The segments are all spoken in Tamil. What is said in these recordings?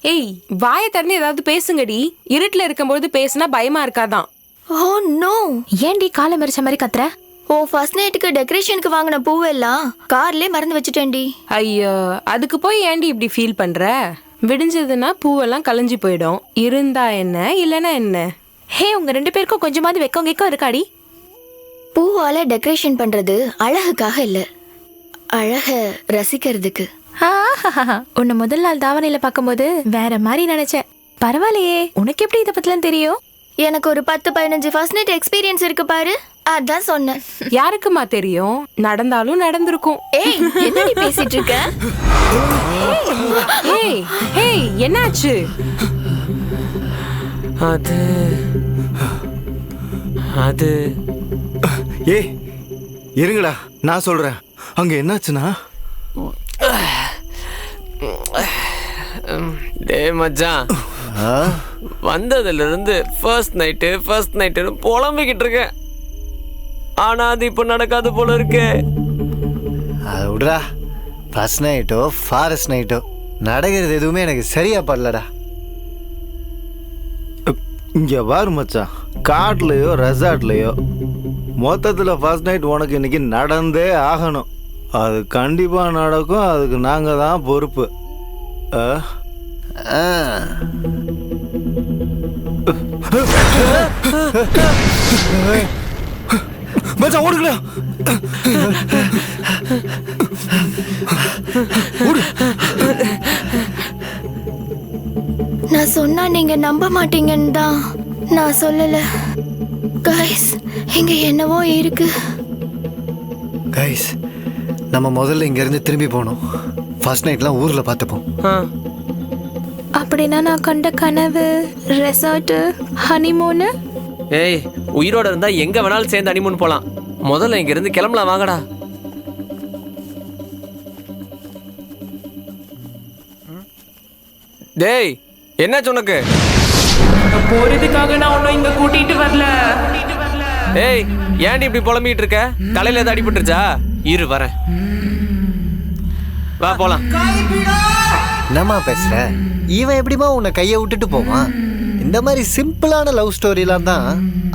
ஏய் வாயை திறந்து ஏதாவது பேசுங்கடி. இருட்டுல இருக்கும்போது பேசுனா பயமா இருக்காதான். Oh no. ஏன்டி காலை மறிச்ச மாதிரி கத்துற? ஓ ஃபர்ஸ்ட் நைட்டுக்கு டெக்கரேஷனுக்கு வாங்கின பூவெல்லாம் கார்லயே மறந்து வச்சுட்டேன்டி. ஐயோ அதுக்கு போய் ஏன்டி இப்படி ஃபீல் பண்ற? விடிஞ்சதுன்னா பூவெல்லாம் கலைஞ்சு போயிடும். இருந்தா என்ன இல்லைன்னா என்ன? ஹே உங்க ரெண்டு பேருக்கும் கொஞ்சமாவது வெக்கம் கேக்கம் இருக்காடி. பூவால டெக்கரேஷன் பண்றது அழகுக்காக இல்ல. அழக ரசிக்கிறதுக்கு. உன்னை முதல் நாள் தாவணையில பார்க்கும்போது வேற மாதிரி நினைச்சேன். பரவாயில்லையே உனக்கு எப்படி இதை பத்திலாம் தெரியும்? எனக்கு ஒரு பத்து பதினஞ்சு ஃபர்ஸ்ட் நைட் எக்ஸ்பீரியன்ஸ் இருக்கு பாரு. அதான் சொன்னேன். யாருக்குமா தெரியும்? நடந்தாலும் நடந்திருக்கும். ஏய் என்னடி பேசிட்டு இருக்க? ஏய் ஏய் என்னாச்சு? அது அது. ஏய் இருங்கடா நான் சொல்றேன். அங்க என்னாச்சுன்னா? டேய் மச்சான். வந்ததுல இருந்து ஃபர்ஸ்ட் நைட்டு ஃபர்ஸ்ட் நைட்டுன்னு புலம்பிக்கிட்டு இருக்கேன். ஆனா அது இப்போ நடக்காது போல இருக்கே. அது விடுறா. ஃபர்ஸ்ட் நைட்டோ ஃபாரஸ்ட் நைட்டோ நடக்கிறது எதுவுமே எனக்கு சரியா படலடா. இங்க பாரு மச்சான். காட்லயோ ரெசார்ட்லயோ மொத்தத்துல ஃபர்ஸ்ட் நைட் உனக்கு இன்னைக்கு நடந்தே ஆகணும். அது கண்டிப்பா நடக்கும் அதுக்கு நாங்க தான் பொறுப்பு. ஆ? ஆ, மச்சான் ஓடுங்களா நான் சொன்னா நீங்க நம்ப மாட்டீங்கன்னு தான் நான் சொல்லல. கைஸ் இங்க என்னவோ இருக்கு. கைஸ் நம்ம முதல்ல இங்கேருந்து திரும்பி போகணும். ஃபர்ஸ்ட் நைட்லாம் ஊரில் பார்த்துப்போம். ஆ, அப்படின்னா நான் கண்ட கனவு ரெசார்ட் ஹனிமூனு ஏய் உயிரோட இருந்தா எங்க வேணாலும் சேர்ந்து அனிமூன் போலாம். முதல்ல இங்க இருந்து கிளம்பலாம் வாங்கடா. டேய் என்னாச்சு உனக்கு? போறதுக்காக நான் உன்னை இங்க கூட்டிட்டு வரல. ஏய் ஏன்டி இப்படி புலம்பிட்டு இருக்க? தலையில ஏதாவது அடிபட்டுருச்சா? இரு வரேன். வா போலாம். என்னம்மா பேசுற? இவன் எப்படிம்மா உன்னை கையை விட்டுட்டு போவான்? இந்த மாதிரி சிம்பிளான லவ் ஸ்டோரிலாம் தான்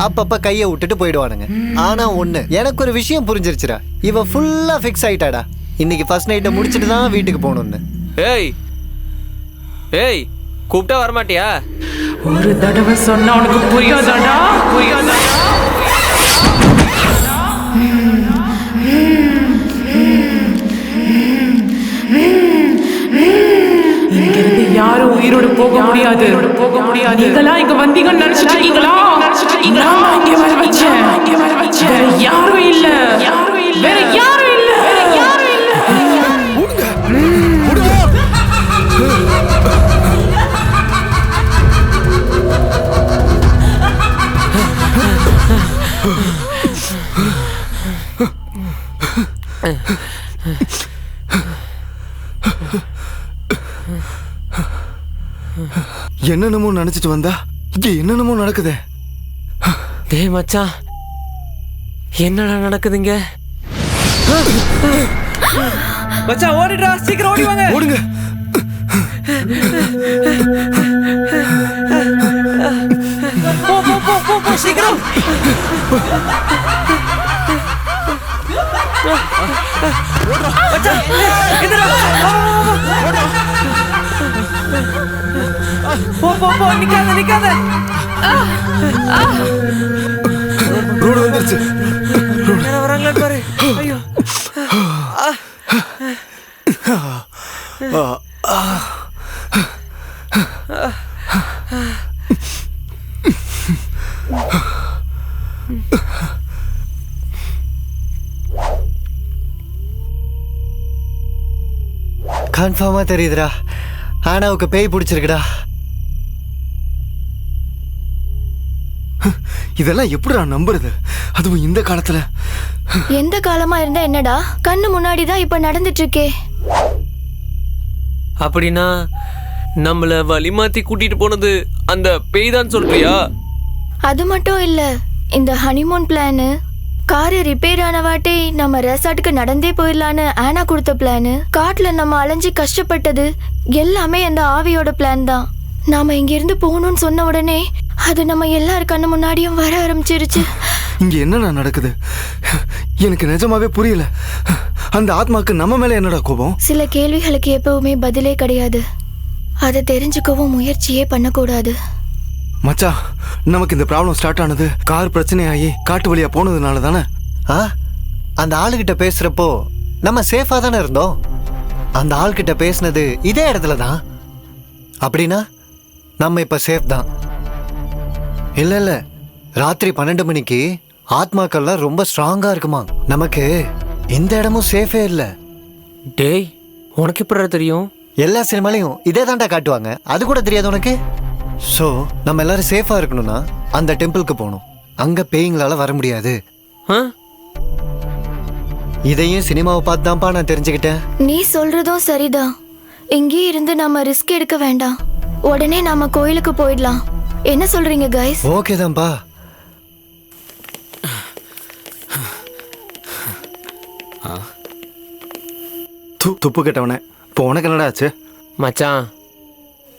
அப்பப்ப கையை விட்டுட்டு போயிடுவானுங்க. ஆனா ஒண்ணு எனக்கு ஒரு விஷயம் புரிஞ்சிருச்சுடா. இவ ஃபுல்லா ஃபிக்ஸ் ஆயிட்டாடா. இன்னைக்கு ஃபர்ஸ்ட் நைட்டை முடிச்சிட்டு தான் வீட்டுக்கு போகணும்னு. ஏய் ஏய் கூப்பிட்டா வரமாட்டியா? ஒரு தடவை சொன்னா உனக்கு புரியாதாடா புரியாதாடா? உயிரோட போக முடியாது. போக முடியாது. நீங்களா இங்க வந்தீங்கன்னு நினைச்சிட்டு இருக்கீங்களா? இங்க வர வச்சேன். இங்க வர வச்சேன். யாரும் இல்ல. யாரும் இல்ல. என்னென்னமோ நினைச்சிட்டு வந்தா இங்க என்னென்னமோ நடக்குதே. டேய் மச்சான் என்னடா நடக்குதுங்க? மச்சான் ஓடிடுறா சீக்கிரம் ஓடி வாங்க. ஓடுங்க. சீக்கிரம். மச்சான். போ போ போ நிக்காத நிக்காத. ரோடு வந்துருச்சு. யாரோ வராங்களான்னு பாரு. ஐயோ. கன்ஃபார்மா தெரியுதுடா. ஆனாவுக்கு பேய் பிடிச்சிருக்குடா. இதெல்லாம் எப்படிடா நம்புறது? அதுவும் இந்த காலத்துல. எந்த காலமா இருந்தா என்னடா? கண்ணு முன்னாடி தான் இப்ப நடந்துட்டு இருக்கே அப்படின்னா நம்மள வழி மாத்தி கூட்டிட்டு போனது அந்த பேய் தான் சொல்றியா? அது மட்டும் இல்ல இந்த ஹனிமூன் பிளானு காரு ரிப்பேர் ஆன வாட்டி நம்ம ரெசார்ட்டுக்கு நடந்தே போயிடலான்னு ஆனா கொடுத்த பிளானு காட்டுல நம்ம அலைஞ்சு கஷ்டப்பட்டது எல்லாமே அந்த ஆவியோட பிளான் தான். நாம இங்கிருந்து போகணும்னு சொன்ன உடனே அது நம்ம எல்லார் கண்ணு முன்னாடியும் வர ஆரம்பிச்சிருச்சு. இங்க என்னடா நடக்குது? எனக்கு நிஜமாவே புரியல. அந்த ஆத்மாக்கு நம்ம மேல என்னடா கோபம்? சில கேள்விகளுக்கு எப்பவுமே பதிலே கிடையாது. அதை தெரிஞ்சுக்கவும் முயற்சியே பண்ணக்கூடாது. மச்சா நமக்கு இந்த ப்ராப்ளம் ஸ்டார்ட் ஆனது கார் பிரச்சனையாகி காட்டு வழியா போனதுனால தானே? ஆ? அந்த ஆளுகிட்ட பேசுறப்போ நம்ம சேஃபா தானே இருந்தோம்? அந்த ஆள்கிட்ட பேசுனது இதே இடத்துல தான். அப்படின்னா நம்ம இப்ப சேஃப் தான். இல்ல இல்ல ராத்திரி பன்னெண்டு மணிக்கு ஆத்மாக்கள்லாம் ரொம்ப ஸ்ட்ராங்கா இருக்குமா? நமக்கு எந்த இடமும் சேஃபே இல்ல. டேய் உனக்கு எப்படிடா தெரியும்? எல்லா சினிமாலையும் இதே தாண்டா காட்டுவாங்க. அது கூட தெரியாது உனக்கு? ஸோ நம்ம எல்லாரும் சேஃபா இருக்கணும்னா அந்த டெம்பிளுக்கு போகணும். அங்க பேய்ங்களால வர முடியாது. ஆ இதையும் சினிமாவை பார்த்து தான்ப்பா நான் தெரிஞ்சுக்கிட்டேன். நீ சொல்றதும் சரிதான். இங்கேயே இருந்து நாம ரிஸ்க் எடுக்க வேண்டாம். உடனே நாம கோயிலுக்கு போயிடலாம். என்ன சொல்றீங்க கைஸ் ஓகே தான்ப்பா. து துப்பு கெட்டவனே. இப்போ உனக்கு என்னடா ஆச்சு? மச்சான்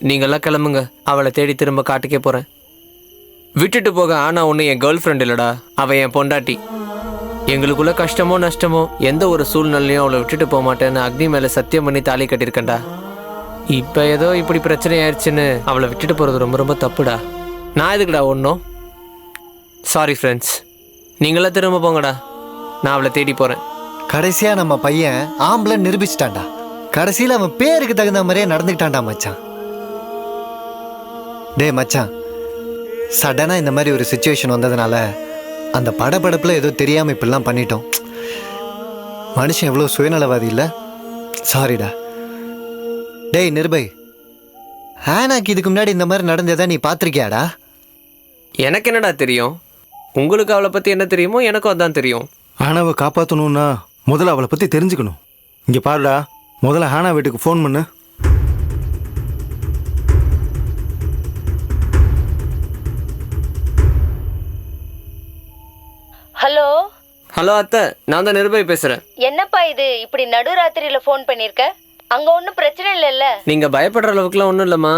நீங்கெல்லாம் கிளம்புங்க. அவளை தேடி திரும்ப காட்டுக்கே போகிறேன் விட்டுட்டு போக ஆனா ஒன்று என் கேர்ள் ஃப்ரெண்ட் இல்லடா. அவள் என் பொண்டாட்டி. எங்களுக்குள்ள கஷ்டமோ நஷ்டமோ எந்த ஒரு சூழ்நிலையும் அவளை விட்டுட்டு போக மாட்டேன்னு அக்னி மேலே சத்தியம் பண்ணி தாலி கட்டியிருக்கேன்டா. இப்போ ஏதோ இப்படி பிரச்சனை ஆயிடுச்சுன்னு அவளை விட்டுட்டு போகிறது ரொம்ப ரொம்ப தப்புடா. நான் எதுக்குடா ஒன்றும் சாரி ஃப்ரெண்ட்ஸ் நீங்களாம் திரும்ப போங்கடா. நான் அவளை தேடி போகிறேன் கடைசியாக நம்ம பையன் ஆம்பளை நிரூபிச்சிட்டான்டா. கடைசியில் அவன் பேருக்கு தகுந்த மாதிரியே நடந்துக்கிட்டான்டா மச்சான். டேய் மச்சான் சடனாக இந்த மாதிரி ஒரு சுச்சுவேஷன் வந்ததுனால அந்த படபடப்பில் ஏதோ தெரியாமல் இப்படிலாம் பண்ணிட்டோம். மனுஷன் எவ்வளோ சுயநலவாதி இல்லை? சாரிடா டேய் நிர்பய் ஆனாக்கு இதுக்கு முன்னாடி இந்த மாதிரி நடந்ததை நீ பார்த்துருக்கியாடா? எனக்கு என்னடா தெரியும்? உங்களுக்கு அவளை பற்றி என்ன தெரியுமோ எனக்கும் அதான் தெரியும். ஹானாவை காப்பாற்றணும்னா முதல்ல அவளை பற்றி தெரிஞ்சுக்கணும். இங்கே பாருடா முதல்ல ஹானா வீட்டுக்கு ஃபோன் பண்ணு. ஹலோ? ஹலோ அத்தை நான் தான் நிருபய் பேசுகிறேன் என்னப்பா இது? இப்படி நடுராத்திரியில ஃபோன் பண்ணிருக்க? அங்க ஒன்றும் பிரச்சனை இல்லைல்ல. நீங்கள் பயப்படுற அளவுக்குலாம் ஒன்றும் இல்லைம்மா.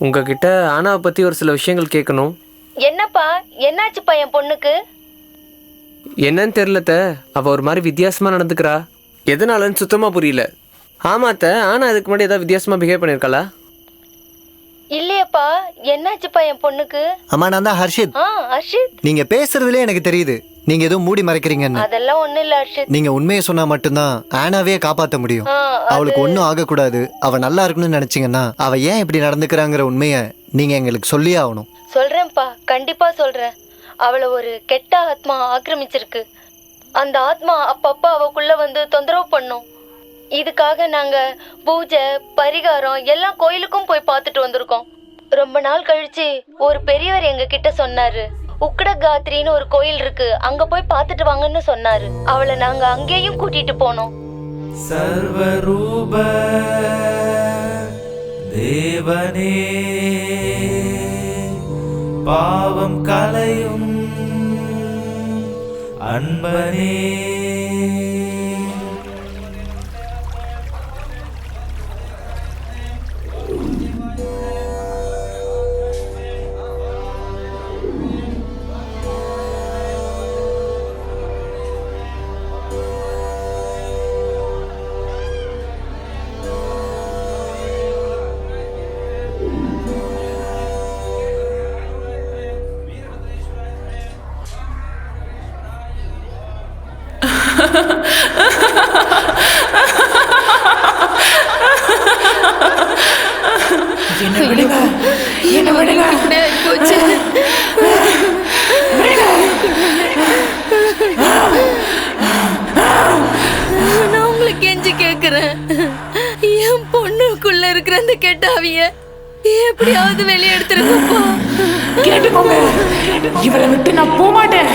உங்ககிட்ட ஆனாவை பற்றி ஒரு சில விஷயங்கள் கேட்கணும். என்னப்பா? என்னாச்சுப்பா என் பொண்ணுக்கு? என்னன்னு தெரிலத்த அவள் ஒரு மாதிரி வித்தியாசமாக நடந்துக்கிறா. எதனாலன்னு சுத்தமாக புரியல. ஆமாத்த ஆனா அதுக்கு முன்னாடி ஏதாவது வித்தியாசமாக பிஹேவ் பண்ணியிருக்காளா இல்லையப்பா. என்னாச்சுப்பா என் பொண்ணுக்கு? அம்மா நான் தான் ஹர்ஷித். ஆ அர்ஷித் நீங்கள் பேசுறதுலே எனக்கு தெரியுது. நீங்கள் எதுவும் மூடி மறைக்கிறீங்கன்னு. அதெல்லாம் ஒண்ணும் இல்ல அர்ஷித் நீங்க உண்மையை சொன்னா மட்டும்தான் ஆனாவே காப்பாத்த முடியும். ஆ, அவளுக்கு ஒன்றும் ஆகக்கூடாது. அவ நல்லா இருக்கணும்னு நினைச்சீங்கன்னா அவ ஏன் இப்படி நடந்துக்கிறாங்கிற உண்மையை நீங்க எங்களுக்கு சொல்லியே ஆகணும். சொல்றேன்ப்பா கண்டிப்பா கண்டிப்பா சொல்றேன். அவளை ஒரு கெட்ட ஆத்மா ஆக்கிரமிச்சிருக்கு. அந்த ஆத்மா அப்பப்போ அவக்குள்ள வந்து தொந்தரவு பண்ணும். இதுக்காக நாங்க பூஜை பரிகாரம் எல்லா கோயிலுக்கும் போய் பார்த்துட்டு வந்திருக்கோம். ரொம்ப நாள் கழிச்சு ஒரு பெரியவர் எங்க கிட்ட சொன்னாரு உக்கடகாத்ரின்னு ஒரு கோயில் இருக்கு. அங்க போய் பார்த்துட்டு வாங்கன்னு சொன்னாரு. அவளை நாங்க அங்கேயும் கூட்டிட்டு போனோம். சர்வரூப தேவனே. பாவம் கலையும் அன்பனே. என்ன விடுங்க? என்ன விடுங்க? நான் உங்களை கெஞ்சி கேக்குறேன். என் பொண்ணுக்குள்ள இருக்கிற அந்த கெட்ட ஆவிய எப்படியாவது வெளியே எடுத்துருங்கப்பா கேட்டுக்கோங்க. இவளை விட்டு நான் போக மாட்டேன்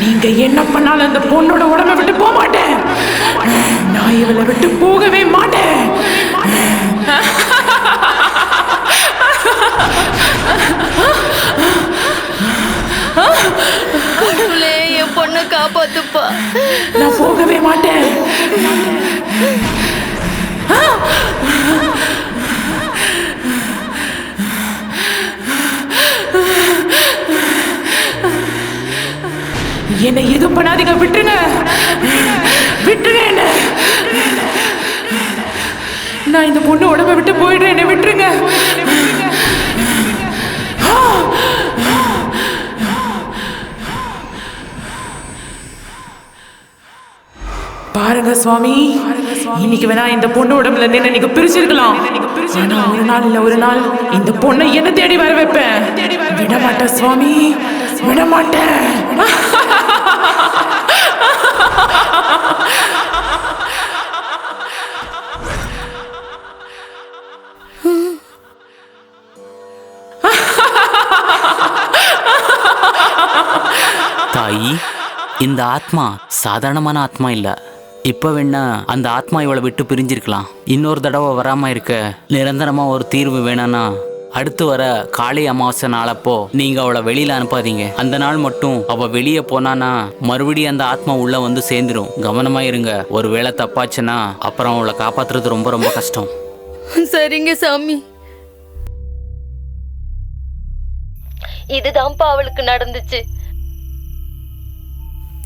நீங்க என்ன பண்ணாலும் அந்த பொண்ணோட உடம்ப விட்டு போக மாட்டேன். நான் விட்டு போகவே மாட்டேன். என்னை எதுவும் பண்ணாதீங்க விட்டுருங்க. விட்டுருங்க என்ன. நான் இந்த பொண்ணு உடம்ப விட்டு போயிடுறேன் என்னை விட்டுருங்க. பாருங்க சுவாமி இன்னைக்கு வேணா இந்த பொண்ணு உடம்புல இருந்து என்ன நீங்க பிரிச்சிருக்கலாம். ஆனா ஒரு நாள் இல்ல ஒரு நாள் இந்த பொண்ணை என்ன தேடி வர வைப்பேன். விட மாட்டேன் சுவாமி விட மாட்டேன் இந்த ஆத்மா சாதாரணமான ஆத்மா இல்ல. இப்ப வேணா அந்த ஆத்மா இவளை விட்டு பிரிஞ்சிருக்கலாம். இன்னொரு தடவை வராம இருக்க நிரந்தரமா ஒரு தீர்வு வேணான்னா அடுத்து வர காளி அமாவாசை நாளப்போ நீங்க அவளை வெளியில அனுப்பாதீங்க. அந்த நாள் மட்டும் அவ வெளியே போனானா மறுபடியும் அந்த ஆத்மா உள்ள வந்து சேர்ந்துரும். கவனமா இருங்க. ஒருவேளை தப்பாச்சுன்னா அப்புறம் அவளை காப்பாத்துறது ரொம்ப ரொம்ப கஷ்டம். சரிங்க சாமி. இதுதான்ப்பா அவளுக்கு நடந்துச்சு.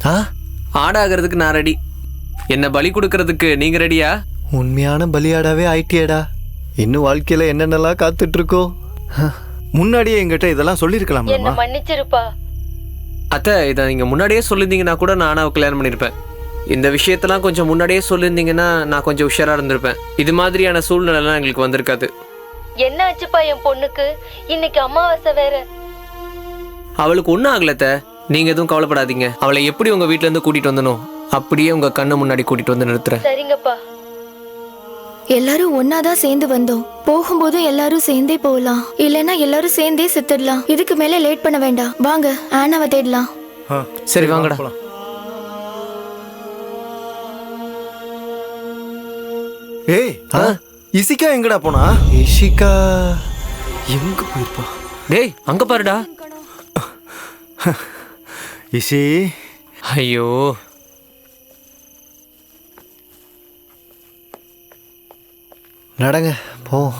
ஆ? ஆடாகிறதுக்கு நான் ரெடி என்ன பலி கொடுக்கறதுக்கு நீங்க ரெடியா உண்மையான பலியாடாவே ஆயிட்டியேடா. இன்னும் வாழ்க்கையில என்னென்னலாம் காத்துட்டு இருக்கோ முன்னாடியே எங்கிட்ட இதெல்லாம் என்ன சொல்லியிருக்கலாம்லம்மா மன்னிச்சிருப்பா. அத்தை இதை நீங்க முன்னாடியே சொல்லியிருந்தீங்கன்னா கூட நானும் அவ கல்யாணம் பண்ணியிருப்பேன் இந்த விஷயத்தெல்லாம் கொஞ்சம் முன்னாடியே சொல்லியிருந்தீங்கன்னா நான் கொஞ்சம் உஷாரா இருந்திருப்பேன். இது மாதிரியான சூழ்நிலைலாம் எங்களுக்கு வந்திருக்காது. என்ன ஆச்சுப்பா என் பொண்ணுக்கு? இன்னைக்கு அமாவாசை வேற. அவளுக்கு ஒன்றும் ஆகலத்த நீங்க எதுவும் கவலைப்படாதீங்க. அவளை எப்படி உங்க வீட்ல இருந்து கூட்டிட்டு வந்தனோ அப்படியே உங்க கண்ணு முன்னாடி கூட்டிட்டு வந்து நிறுத்துறேன். சரிங்கப்பா. எல்லாரும் ஒன்னாதான் சேர்ந்து வந்தோம். போகும்போதும் எல்லாரும் சேர்ந்தே போகலாம். இல்லைன்னா எல்லாரும் சேர்ந்தே செத்துடலாம். இதுக்கு மேல லேட் பண்ண வேண்டாம். வாங்க ஆனாவை தேடலாம். ஆ, சரி வாங்கடா. ஏய் ஆ? இசிகா எங்கடா போனா? இஷிகா எங்க போயிருப்பா? டேய் அங்க பாருடா. இசி. ஐயோ. நடங்க போ.